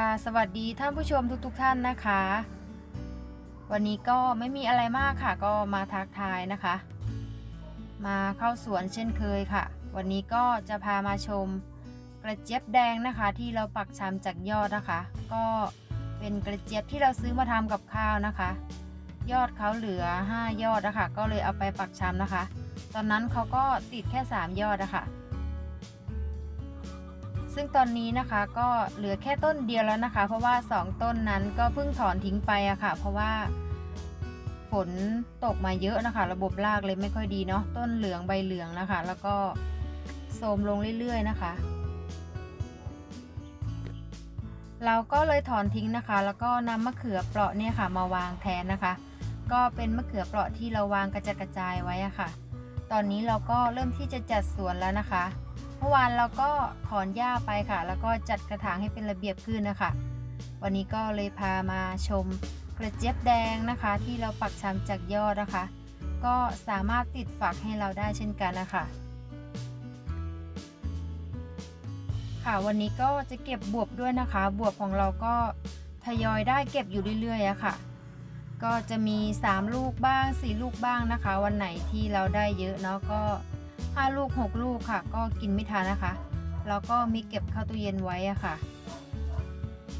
ค่ะสวัสดีท่านผู้ชมทุกๆทท่านนะคะ วันนี้ก็ไม่มีอะไรมากค่ะ ก็มาทักทายนะคะ มาเข้าสวนเช่นเคยค่ะ วันนี้ก็จะพามาชมกระเจี๊ยบแดงนะคะ ที่เราปักชำจากยอดนะคะ ก็เป็นกระเจี๊ยบที่เราซื้อมาทำกับข้าวนะคะ ยอดเขาเหลือ 5 ยอดนะคะก็เลยเอาไปปักชำนะคะ ตอนนั้นเขาก็ติดแค่ 3 ยอดนะคะ ซึ่งตอนนี้นะคะก็เหลือแค่ต้นเดียวแล้วนะคะ เพราะว่า 2 ต้นนั้นก็เพิ่งถอนทิ้งไปอะค่ะ เพราะว่าฝนตกมาเยอะนะคะ ระบบรากเลยไม่ค่อยดีเนาะต้นเหลืองใบเหลืองนะคะ แล้วก็โทรมลงเรื่อยๆนะคะ เราก็เลยถอนทิ้งนะคะ แล้วก็นำมะเขือเปราะเนี่ยค่ะ มาวางแทนนะคะ ก็เป็นมะเขือเปราะที่เราวางกระจกระจายไว้อะค่ะ ตอนนี้เราก็เริ่มที่จะจัดสวนแล้วนะคะ เมื่อวานเราก็ถอนหญ้าไปค่ะ แล้วก็จัดกระถางให้เป็นระเบียบขึ้นนะคะ วันนี้ก็เลยพามาชมกระเจี๊ยบแดงนะคะ ที่เราปักชำจากยอดนะคะ ก็สามารถติดฝักให้เราได้เช่นกันนะคะค่ะวันนี้ก็จะเก็บบวบด้วยนะคะ บวบของเราก็ทยอยได้เก็บอยู่เรื่อยๆอะค่ะ ก็จะมี 3 ลูกบ้าง 4 ลูกบ้างนะคะ วันไหนที่เราได้เยอะเนาะก็ 5 ลูก 6 ลูกค่ะ ก็กินไม่ทันนะคะ แล้วก็มีเก็บเข้าตู้เย็นไว้อะค่ะ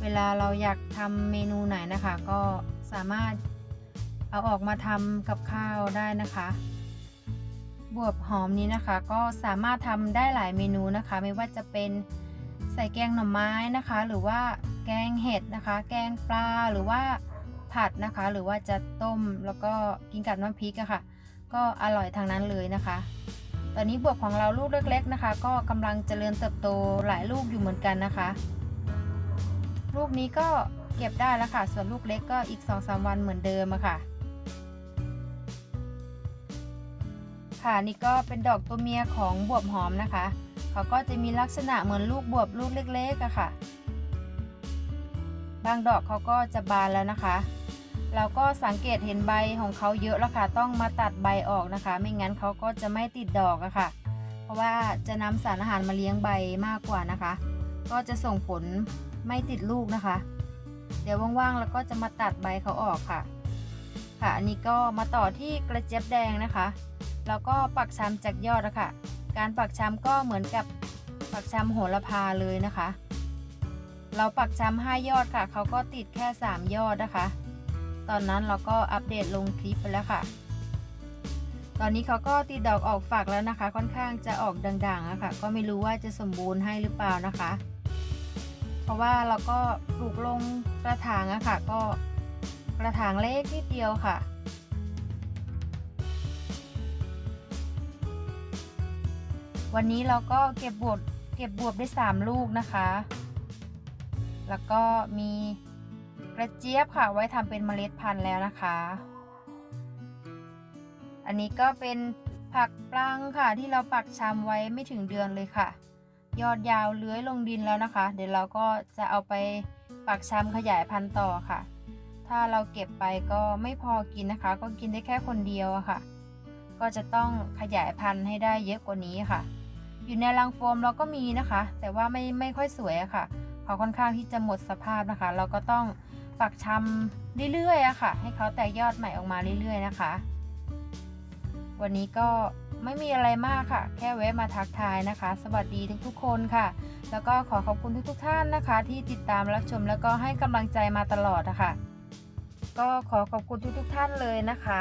เวลาเราอยากทำเมนูไหนนะคะ ก็สามารถเอาออกมาทำกับข้าวได้นะคะบวบหอมนี้นะคะ ก็สามารถทำได้หลายเมนูนะคะ ไม่ว่าจะเป็นใส่แกงหน่อไม้นะคะ หรือว่าแกงเห็ดนะคะ แกงปลาหรือว่าผัดนะคะ หรือว่าจะต้มแล้วก็กินกับน้ำพริกอะค่ะ ก็อร่อยทางนั้นเลยนะคะ ตอนนี้บวบของเราลูกเล็กๆนะคะ ก็กำลังเจริญเติบโตหลายลูกอยู่เหมือนกันนะคะ ลูกนี้ก็เก็บได้แล้วค่ะ ส่วนลูกเล็กก็อีก2อสวันเหมือนเดิมอะค่ะ ค่ะนี่ก็เป็นดอกตัวเมียของบวบหอมนะคะ เขาก็จะมีลักษณะเหมือนลูกบวบลูกเล็กๆอะค่ะ บางดอกเขาก็จะบานแล้วนะคะ เราก็สังเกตเห็นใบของเขาเยอะแล้วค่ะ ต้องมาตัดใบออกนะคะ ไม่งั้นเขาก็จะไม่ติดดอกอะค่ะ เพราะว่าจะนำสารอาหารมาเลี้ยงใบมากกว่านะคะ ก็จะส่งผลไม่ติดลูกนะคะ เดี๋ยวว่างๆแล้วก็จะมาตัดใบเขาออกค่ะ ค่ะอันนี้ก็มาต่อที่กระเจี๊ยบแดงนะคะ แล้วก็ปักชำจากยอดนะคะการปักชำก็เหมือนกับปักชำโหระพาเลยนะคะ เราปักชำห้ายอดค่ะ เขาก็ติดแค่ 3 ยอดนะคะ ตอนนั้นเราก็อัปเดตลงคลิปไปแล้วค่ะ ตอนนี้เขาก็ติดดอกออกฝักแล้วนะคะ ค่อนข้างจะออกด่างๆอะค่ะ ก็ไม่รู้ว่าจะสมบูรณ์ให้หรือเปล่านะคะ เพราะว่าเราก็ปลูกลงกระถางอะค่ะ ก็กระถางเล็กนิดเดียวค่ะวันนี้เราก็เก็บบวบเก็บบวบได้ 3 ลูกนะคะ แล้วก็มี กระเจี๊ยบค่ะไว้ทำเป็นเมล็ดพันธุ์แล้วนะคะ อันนี้ก็เป็นผักปลังค่ะ ที่เราปักชำไว้ไม่ถึงเดือนเลยค่ะ ยอดยาวเลื้อยลงดินแล้วนะคะ เดี๋ยวเราก็จะเอาไปปักชำขยายพันธุ์ต่อค่ะ ถ้าเราเก็บไปก็ไม่พอกินนะคะ ก็กินได้แค่คนเดียวอะค่ะ ก็จะต้องขยายพันธุ์ให้ได้เยอะกว่านี้ค่ะ อยู่ในรังโฟมเราก็มีนะคะ แต่ว่าไม่ไม่ค่อยสวยอะค่ะเขาค่อนข้างที่จะหมดสภาพนะคะ เราก็ต้อง ปักชำเรื่อยๆอะค่ะ ให้เขาแตกยอดใหม่ออกมาเรื่อยๆนะคะ วันนี้ก็ไม่มีอะไรมากค่ะ แค่แวะมาทักทายนะคะ สวัสดีทุกๆคนค่ะ แล้วก็ขอขอบคุณทุกๆท่านนะคะ ที่ติดตามรับชมแล้วก็ให้กำลังใจมาตลอดนะคะก็ขอขอบคุณทุกๆท่านเลยนะคะ